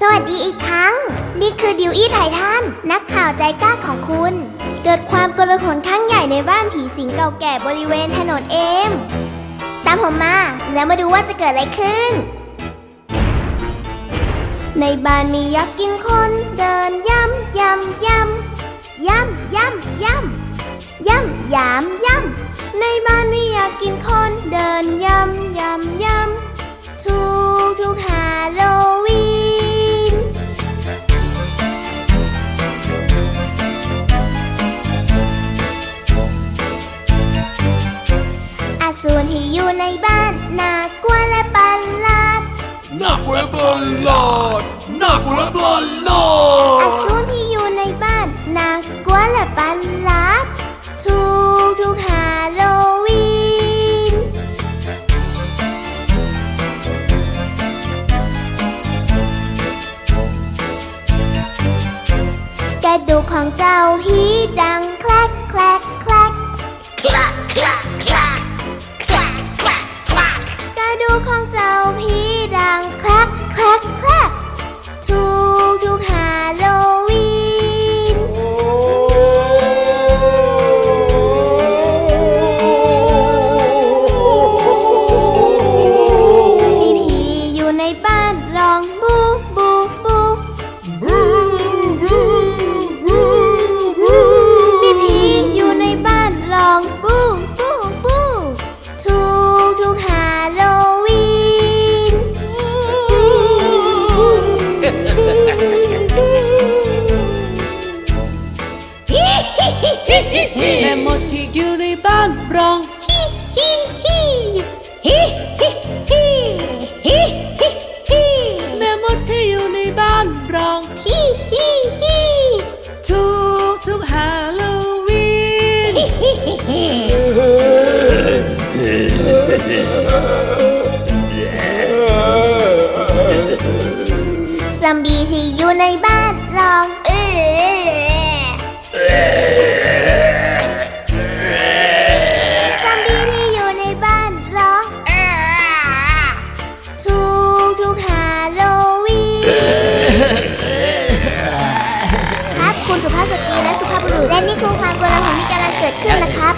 สวัสดีอีกครั้ง นี่คือดิวอี้ไททันนักข่าวใจกล้าของคุณ เกิดความกลาหลครั้งใหญ่ในบ้านผีสิงเก่าแก่บริเวณถนนเอม ตามผมมา แล้วมาดูว่าจะเกิดอะไรขึ้น ในบ้านมียักษ์กินคนเดินย่ำย่ำย่ำย่ำย่ำย่ำ ย่ำยามย่ำในบ้านไมียักกินคนเดินย่ำย่ำย่ำทุกทุกฮาโลวีนอาสูรที่อยู่ในบ้านน่ากลัวและประหลาด น่ากลัวบอลลอดน่ากลัวบอลลออ ระดูกของเจ้าผีดังแคลกแคลกแคลกคลักคลักคลักคลักคลักคลักกระดูกของเจ้า ร้องฮิฮิฮิฮิฮิฮิฮิฮิฮิแม่มดที่อยู่ในบ้านร้องฮิฮิฮิทุกทุกฮาโลวีนซอมบี้ที่อยู่ในบ้านร้องเออ และสุภาพบุรุษและนี่คือความกลัวของที่กาลัเกิดขึ้นนะครับ